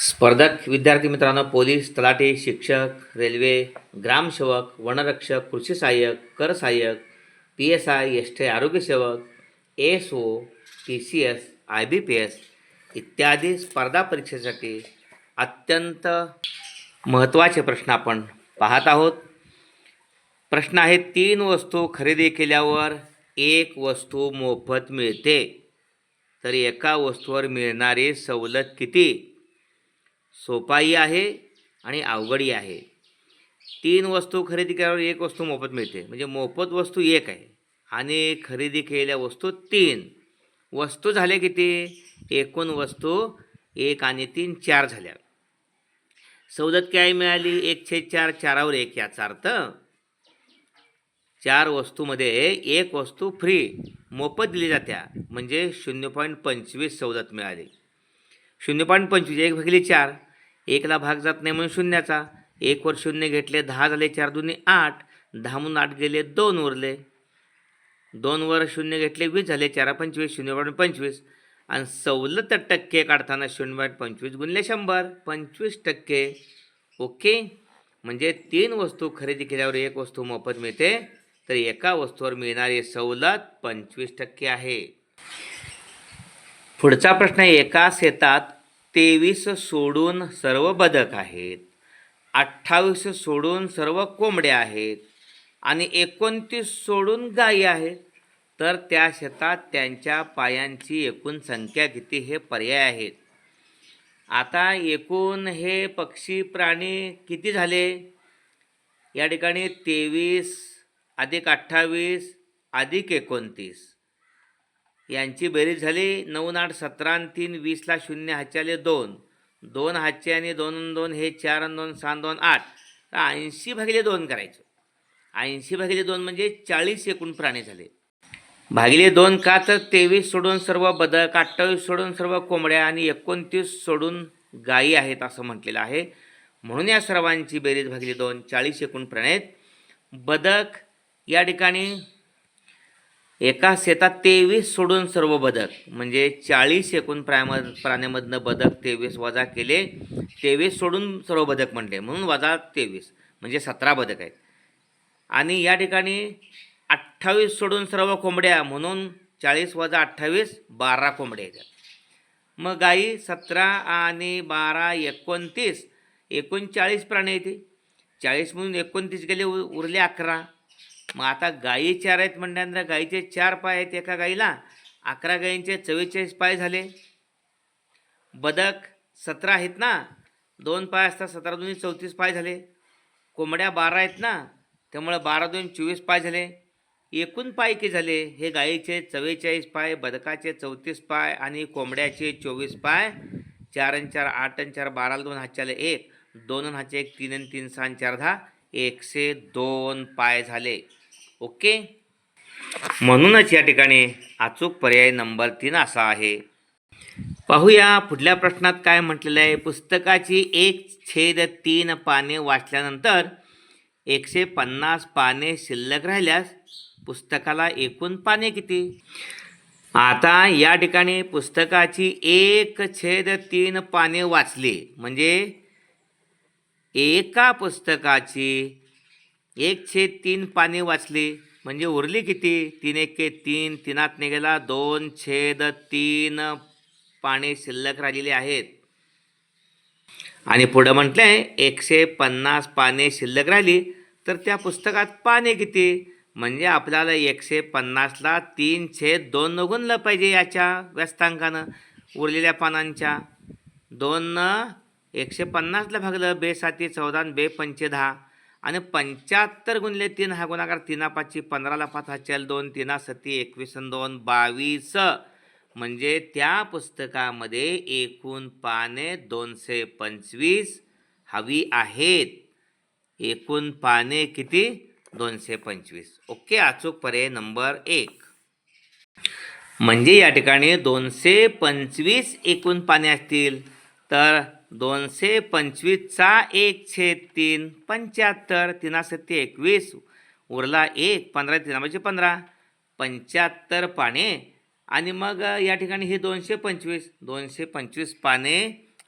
स्पर्धक विद्यार्थी मित्रांनो पोलीस तलाठी शिक्षक रेल्वे ग्रामसेवक वनरक्षक कृषी सहाय्यक कर सहाय्यक P S I S T आरोग्यसेवक S O T C S I B P S इत्यादी स्पर्धा परीक्षेसाठी अत्यंत महत्त्वाचे प्रश्न आपण पाहत आहोत. प्रश्न आहे तीन वस्तू खरेदी केल्यावर एक वस्तू मोफत मिळते. तर एका वस्तूवर मिळणारी सवलत किती? सोपाही आहे आणि अवघडही आहे. तीन वस्तू खरेदी केल्यावर एक वस्तू मोफत मिळते. म्हणजे मोफत वस्तू एक आहे. आणि खरेदी केलेल्या वस्तू तीन. वस्तू झाल्या किती? एकूण वस्तू एक आणि तीन चार झाल्या. सवलत काय मिळाली? एक चार चारावर एक याचा अर्थ चार वस्तूमध्ये एक वस्तू फ्री मोफत दिली जात्या. म्हणजे शून्य पॉईंट पंचवीस सवलत मिळाली. शून्य पॉईंट पंचवीस एक भागिले चार. एकला भाग जात नाही म्हणून शून्याचा. एकवर शून्य घेतले दहा झाले चार दोन्ही आठ. दहामून आठ गेले दोन उरले. दोनवर शून्य घेतले वीस झाले चारा पंचवीस शून्य पॉईंट पंचवीस. आणि सवलत टक्के काढताना शून्य पॉईंट पंचवीस गुणले शंभर. पंचवीस टक्के. ओके? म्हणजे तीन वस्तू खरेदी केल्यावर एक वस्तू मोफत मिळते तर एका वस्तूवर मिळणारी सवलत पंचवीस टक्के आहे. पुढचा प्रश्न एका शेतात तेवीस सोडून सर्व बदक आहेत अठ्ठावीस सोडून सर्व कोंबड्या आहेत आणि एकोणतीस सोडून गायी आहेत. तर त्या शेतात त्यांच्या पायांची एकूण संख्या किती हे पर्याय आहेत. आता एकूण हे पक्षी प्राणी किती झाले? या ठिकाणी तेवीस अधिक अठ्ठावीस अधिक एकोणतीस. यांची बेरीज झाली नऊ आठ सतरा आणि तीन वीसला शून्य हाच्याले दोन. दोन हातचे आणि दोन दोन हे चार आणि दोन सहा दोन आठ. तर ऐंशी भागिले दोन करायचं. ऐंशी भागिले दोन म्हणजे चाळीस एकूण प्राणी झाले. भागिले दोन का तर तेवीस सोडून सर्व बदक अठ्ठावीस सोडून सर्व कोंबड्या आणि एकोणतीस सोडून गायी आहेत असं म्हटलेलं आहे. म्हणून या सर्वांची बेरीज भागिले दोन चाळीस एकूण प्राणी आहेत. बदक या ठिकाणी एका शेतात तेवीस सोडून सर्व बदक म्हणजे चाळीस एकूण प्रायम प्राण्यामधनं बदक तेवीस वजा केले तेवीस सोडून सर्व बदक म्हणले म्हणून वजा तेवीस म्हणजे सतरा बदक आहेत. आणि या ठिकाणी अठ्ठावीस सोडून सर्व कोंबड्या म्हणून चाळीस वजा अठ्ठावीस बारा कोंबड्या येतात मग गाई सतरा आणि बारा एकोणतीस एकोणचाळीस प्राणी येते चाळीस म्हणून एकोणतीस गेले उ- उरले अकरा. मग आता गायी चार आहेत म्हणल्यानंतर गाईचे चार पाय आहेत एका गाईला अकरा गायींचे चव्वेचाळीस पाय झाले. बदक सतरा आहेत ना? दोन पाय असतात सतरा दोन्ही चौतीस पाय झाले. कोंबड्या बारा आहेत ना? त्यामुळं बारा दोन चोवीस पाय झाले. एकूण पाय की झाले? हे गाईचे चव्वेचाळीस पाय बदकाचे चौतीस पाय आणि कोंबड्याचे चोवीस पाय. चार आणि चार आठ आणि चार बाराला दोन हातच्याले एक. दोन हातचे एक तीन आणि तीन सहा चार दहा. एकशे दोन पाय झाले. ओके? म्हणूनच या ठिकाणी अचूक पर्याय नंबर तीन असा आहे. पाहूया पुढल्या प्रश्नात काय म्हटलेलं आहे? पुस्तकाची एक छेद तीन पाने वाचल्यानंतर एकशे पन्नास पाने शिल्लक राहिल्यास पुस्तकाला एकूण पाने किती? आता या ठिकाणी पुस्तकाची एक छेद तीन पाने वाचली. म्हणजे एका पुस्तकाची एक छेद तीन पाने वाचली. म्हणजे उरली किती? तीन एके तीन. तीनात निघाला दोन छेद तीन. पाने शिल्लक राहिलेली आहेत. आणि पुढं म्हटलंय एकशे पन्नास पाने शिल्लक राहिली. तर त्या पुस्तकात पाने किती? म्हणजे आपल्याला एकशे पन्नासला तीन छेद दोन गुणलं पाहिजे याच्या व्यस्तांकानं. उरलेल्या पानांच्या. दोन एकशे पन्नासला भागलं. बे साती चौदा बे पंचे दहा. आणि पंच्याहत्तर गुणले तीन हा गुणाकार तीना पाचशे पंधराला पाच चल दोन तीना सती एकवीस दोन बावीस. म्हणजे त्या पुस्तकामध्ये एकूण पाने दोनशे पंचवीस हवी आहेत. एकूण पाने किती? दोनशे पंचवीस. ओके अचूक पर्याय नंबर एक. म्हणजे या ठिकाणी दोनशे पंचवीस एकूण पाने असतील. तर दोनशे पंचवीसचा एक छेद तीन पंच्याहत्तर तीना सत्य एकवीस उरला एक पंधरा तीना म्हणजे पंधरा पंच्याहत्तर पाने. आणि मग या ठिकाणी हे दोनशे पंचवीस दोनशे पंचवीस पाने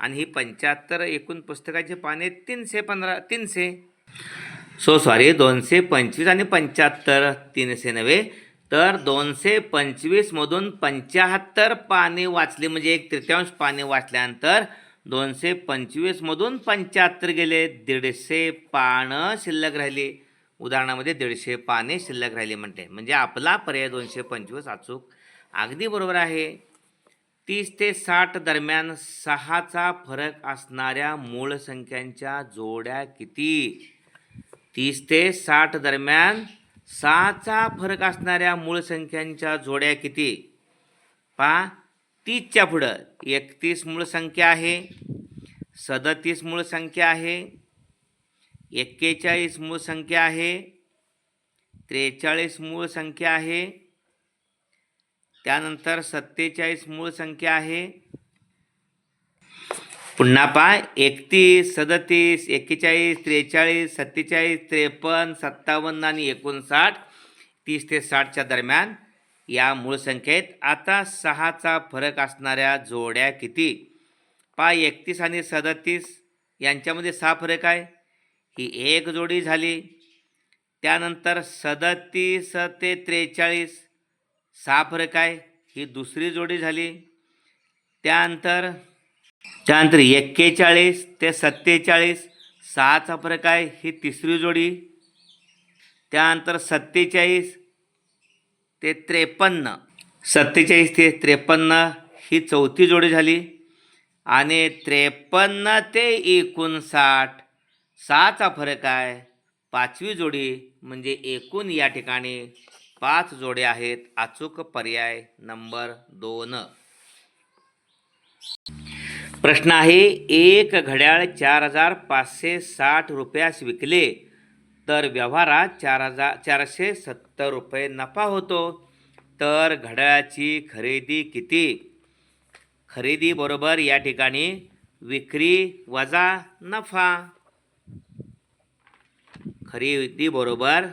आणि ही पंच्याहत्तर एकूण पुस्तकाची पाने तीनशे पंधरा तीनशे. सो सॉरी दोनशे पंचवीस आणि पंच्याहत्तर तीनशे नव्हे. तर दोनशे पंचवीसमधून पंच्याहत्तर पाने वाचली म्हणजे एक तृतीयांश पाने वाचल्यानंतर दोनशे पंचवीसमधून पंच्याहत्तर गेले दीडशे पानं शिल्लक राहिली. उदाहरणामध्ये दीडशे पाने शिल्लक राहिली म्हणते. म्हणजे आपला पर्याय दोनशे पंचवीस अचूक. अगदी बरोबर आहे. तीस ते साठ दरम्यान सहाचा फरक असणाऱ्या मूळ संख्यांच्या जोड्या किती? तीस ते साठ दरम्यान सहाचा फरक असणाऱ्या मूळ संख्यांच्या जोड्या किती? पा तीसच्या पुढं. एकतीस मूळ संख्या आहे. सदतीस मूळ संख्या आहे. एक्केचाळीस मूळ संख्या आहे. त्रेचाळीस मूळ संख्या आहे. त्यानंतर सत्तेचाळीस मूळ संख्या आहे. पुन्हा पहा. एकतीस सदतीस एक्केचाळीस त्रेचाळीस सत्तेचाळीस त्रेपन्न सत्तावन्न आणि एकोणसाठ. तीस ते साठच्या दरम्यान या मूळ संख्येत आता सहाचा फरक असणाऱ्या जोड्या किती? पा एकतीस आणि सदतीस यांच्यामध्ये सहा फरक आहे. ही एक जोडी झाली. त्यानंतर सदतीस ते त्रेचाळीस सहा फरक आहे. ही दुसरी जोडी झाली. त्यानंतर त्यानंतर एक्केचाळीस ते सत्तेचाळीस सहाचा फरक आहे. ही तिसरी जोडी. त्यानंतर सत्तेचाळीस ते त्रेपन्न. सत्तेचाळीस ते त्रेपन्न ही चौथी जोडी झाली. आणि त्रेपन्न ते एकोणसाठ सहाचा फरक आहे. पाचवी जोडी म्हणजे एकूण या ठिकाणी पाच जोड्या आहेत. अचूक पर्याय नंबर दोन. प्रश्न आहे एक घड्याळ चार हजार पाचशे साठ रुपयास विकले. तर व्यवहारात चार हजार चारशे सत्तर रुपये नफा होतो. तर घड्याळाची खरेदी किती? खरेदी बरोबर या ठिकाणी विक्री वजा नफा. खरेदी बरोबर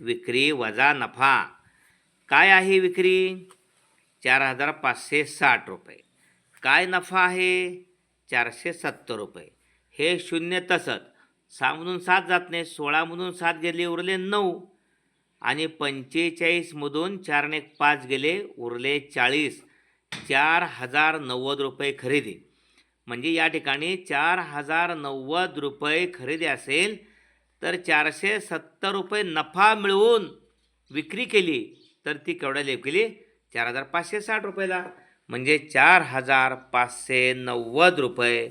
विक्री वजा नफा. काय आहे विक्री? चार हजार पाचशे साठ रुपये. काय नफा आहे? चारशे सत्तर रुपये. हे शून्य तसंच. सहामधून सात जात नाही सोळामधून सात गेले उरले नऊ. आणि पंचेचाळीसमधून चारने एक पाच गेले उरले चाळीस. चार हजार नव्वद रुपये खरेदी. म्हणजे या ठिकाणी चार हजार नव्वद रुपये खरेदी असेल तर चारशे सत्तर रुपये नफा मिळवून विक्री केली. तर ती केवढ्याला केली? चार हजार पाचशे साठ रुपयाला. म्हणजे चार हजार पाचशे नव्वद रुपये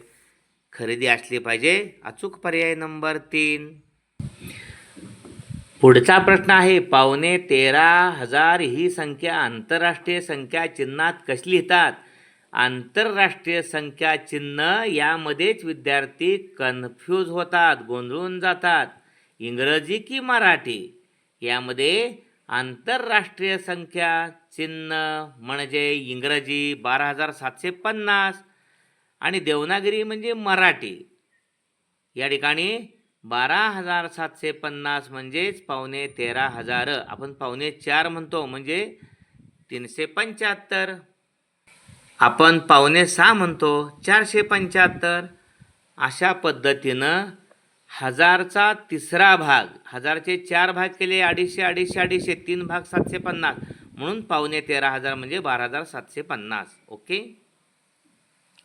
खरेदी असली पाहिजे. अचूक पर्याय नंबर तीन. पुढचा प्रश्न आहे पावणे तेरा हजार ही संख्या आंतरराष्ट्रीय संख्या चिन्हात कशी लिहितात आंतरराष्ट्रीय संख्या चिन्ह यामध्येच विद्यार्थी कन्फ्यूज होतात गोंधळून जातात. इंग्रजी की मराठी? यामध्ये आंतरराष्ट्रीय संख्या चिन्ह म्हणजे इंग्रजी बारा हजार सातशे पन्नास आणि देवनागरी म्हणजे मराठी. या ठिकाणी बारा हजार सातशे पन्नास म्हणजेच पावणे तेरा हजार. आपण पावणे चार म्हणतो म्हणजे तीनशे पंच्याहत्तर. आपण पावणे सहा म्हणतो चारशे पंच्याहत्तर. अशा पद्धतीनं हजारचा तिसरा भाग हजारचे चार भाग केले अडीचशे अडीचशे अडीचशे तीन भाग सातशे पन्नास. म्हणून पावणे तेरा हजार म्हणजे बारा हजार सातशे पन्नास. ओके?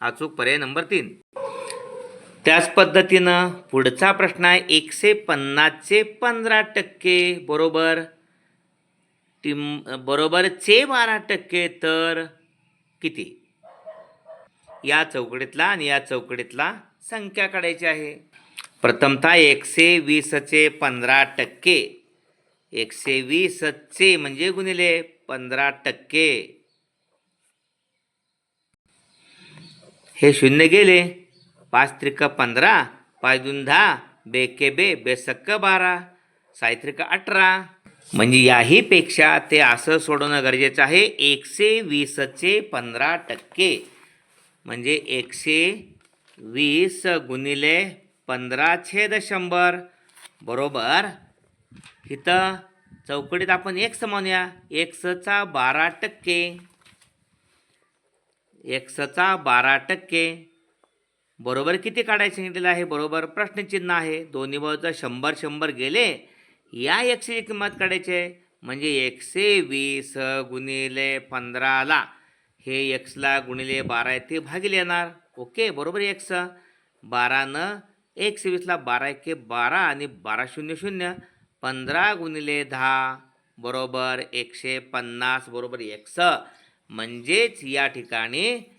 अचूक पर्याय नंबर तीन. त्याच पद्धतीनं पुढचा प्रश्न आहे एकशे पन्नासचे पंधरा टक्के बरोबर. टिम बरोबरचे बारा टक्के तर किती? या चौकडीतला आणि या चौकडीतला संख्या काढायची आहे. प्रथमतः एकशे वीसचे पंधरा टक्के. एकशे वीसचे म्हणजे गुणिले पंधरा टक्के. हे शून्य गेले. पाच त्रिक पंधरा पाच दोन दहा बेके बे बेसक्क बारा सायत्रिक अठरा. म्हणजे याहीपेक्षा ते असं सोडवणं गरजेचं आहे. एकशे वीसचे पंधरा टक्के. म्हणजे एकशे वीस गुणिले पंधरा छेद शंभर. बरोबर? इथं चौकडीत आपण एक समानूया एक्सचा बारा टक्के. एक्सचा बारा टक्के. बरोबर किती काढायचं सांगितलेलं आहे? बरोबर प्रश्नचिन्ह आहे. दोन्ही बाजूचा शंभर शंभर गेले. या एकशेची किंमत काढायची आहे. म्हणजे एकशे वीस गुणिले पंधराला हे एक्सला गुणिले बारा ते भागिले येणार. ओके बरोबर एक्स. बारानं एकशे वीसला बारा एके बारा आणि बारा शून्य शून्य. पंधरा गुणिले दहा बरोबर एकशे पन्नास बरोबर एक्स. म्हणजेच या ठिकाणी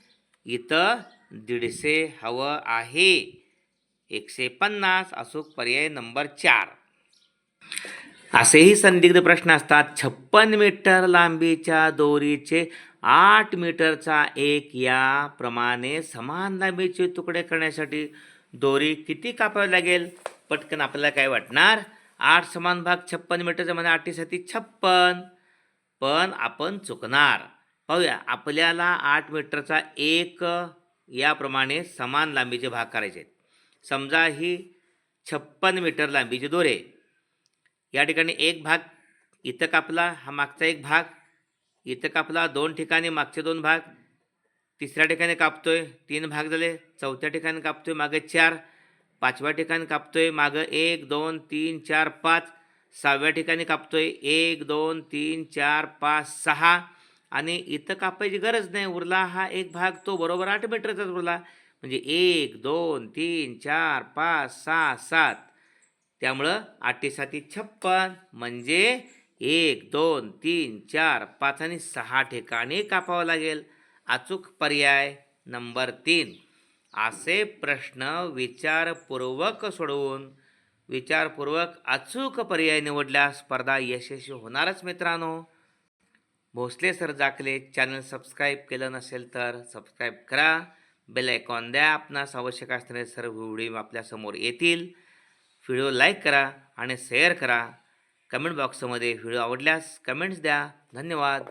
इथं दीडशे हवं आहे. एकशे पन्नास अचूक पर्याय नंबर चार. असेही संदिग्ध प्रश्न असतात छप्पन मीटर लांबीच्या दोरीचे आठ मीटरचा एक याप्रमाणे समान लांबीचे तुकडे करण्यासाठी दोरी किती कापावी लागेल? पटकन आपल्याला काय वाटणार? आठ समान भाग छप्पन मीटरचा म्हणजे आठीसाठी छप्पन. पण आपण चुकणार. पाहूया. आपल्याला आठ मीटरचा एक याप्रमाणे समान लांबीचे भाग करायचे आहेत. समजा ही छप्पन मीटर लांबीचे दोरे. या ठिकाणी एक भाग इथं कापला हा मागचा एक भाग. इथं कापला दोन ठिकाणी मागचे दोन भाग. तिसऱ्या ठिकाणी कापतोय तीन भाग झाले. चौथ्या ठिकाणी कापतोय मागे चार. पाचव्या ठिकाणी कापतोय मागं एक दोन तीन चार पाच. सहाव्या ठिकाणी कापतोय एक दोन तीन चार पाच सहा. आणि इथं कापायची गरज नाही. उरला हा एक भाग तो बरोबर आठ मीटरचाच उरला. म्हणजे एक दोन तीन चार पाच सहा सात. त्यामुळं आठीसाठी छप्पन. म्हणजे एक दोन तीन चार पाच आणि सहा ठिकाणी कापावं लागेल. अचूक पर्याय नंबर तीन. असे प्रश्न विचारपूर्वक सोडवून विचारपूर्वक अचूक पर्याय निवडल्यास स्पर्धा यशस्वी होणारच मित्रांनो. भोसले सर जाकले चॅनल सबस्क्राईब केलं नसेल तर सबस्क्राईब करा. बेल आयकॉन द्या आपणास आवश्यक असणारे सर्व व्हिडिओ आपल्यासमोर येतील. व्हिडिओ लाईक करा आणि शेअर करा. कमेंट बॉक्समध्ये व्हिडिओ आवडल्यास कमेंट्स द्या. धन्यवाद.